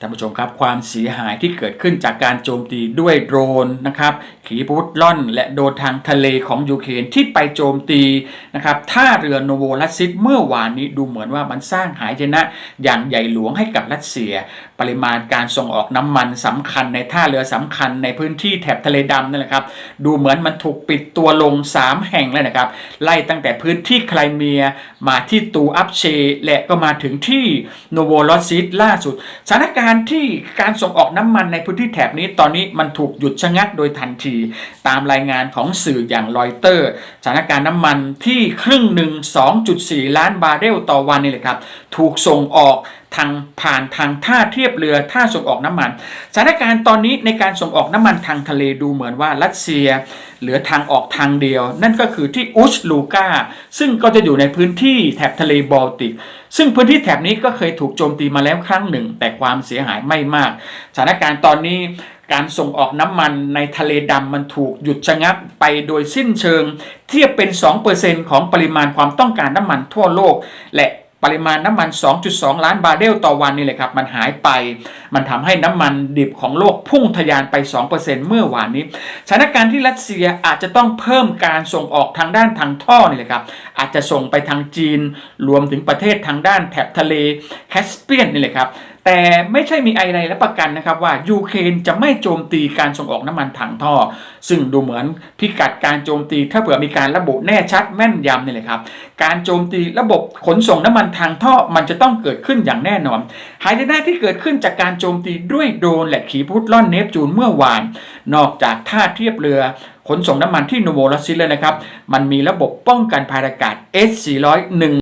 ท่านผู้ชมครับความเสียหายที่เกิดขึ้นจากการโจมตีด้วยโดรนนะครับขีปนาวุธล่อน และโดนทางทะเลของยูเครนที่ไปโจมตีนะครับท่าเรือโนโวลัสซิสเมื่อวานนี้ดูเหมือนว่ามันสร้างหายนะ อย่างใหญ่หลวงให้กับรัสเซีย ปริมาณการส่งออกน้ำมันสำคัญในท่าเรือสำคัญในพื้นที่แถบทะเลดำนั่นแหละครับดูเหมือนมันถูกปิดตัวลง 3 แห่งเลยนะครับไล่ตั้งแต่พื้นที่ไครเมียมาที่ตูอัพเชและก็มาถึงที่โนโวลัสซิสล่าสุดสถานการณ์การที่การส่งออกน้ำมันในพื้นที่แถบนี้ตอนนี้มันถูกหยุดชะงักโดยทันที ตามรายงานของสื่ออย่างรอยเตอร์สถานการณ์น้ำมันที่ครึ่งหนึ่ง2.4 ล้านบาร์เรลต่อวันนี่แหละครับ ถูกส่งออก ทางผ่านทางท่าเทียบเรือท่าส่งออกน้ำมันสถานการณ์ตอนนี้ในการส่งออกน้ำมันทางทะเลดูเหมือนว่ารัสเซีย เหลือทางออกทางเดียว นั่นก็คือที่อุชลูกาซึ่งก็จะอยู่ในพื้นที่แถบทะเลบอลติก ซึ่งพื้นที่แถบนี้ก็เคยถูกโจมตีมาแล้วครั้งหนึ่ง แต่ความเสียหายไม่มาก สถานการณ์ตอนนี้การส่งออกน้ำมันในทะเลดำมันถูกหยุดชะงักไปโดยสิ้นเชิง เทียบเป็น 2%ของปริมาณความต้องการน้ำมันทั่วโลก และ ปริมาณน้ำมัน 2.2 ล้านบาร์เรลต่อวันนี่แหละครับ มันหายไป มันทำให้น้ำมันดิบของโลกพุ่งทะยานไป 2%เมื่อวานนี้ สถานการณ์ที่รัสเซียอาจจะต้องเพิ่มการส่งออกทางด้านทางท่อนี่แหละครับ อาจจะส่งไปทางจีน รวมถึงประเทศทางด้านแถบทะเลแคสเปียนนี่แหละครับ แต่ไม่ใช่มีอะไรรับประกันนะครับว่ายูเครนจะไม่โจมตีการส่งออกน้ำมันทางท่อ ซึ่งดูเหมือนพิกัดการโจมตีถ้าเผื่อมีการระบุแน่ชัดแม่นยำนี่แหละครับ การโจมตีระบบขนส่งน้ำมันทางท่อมันจะต้องเกิดขึ้นอย่างแน่นอนหายนะที่เกิดขึ้นจากการโจมตีด้วยโดรนและขีปนาวุธล่อนเนปจูนเมื่อวาน นอกจากท่าเทียบเรือขนส่งน้ำมันที่โนโวลอสซิสเลยนะครับ มันมีระบบป้องกันภัยอากาศ S401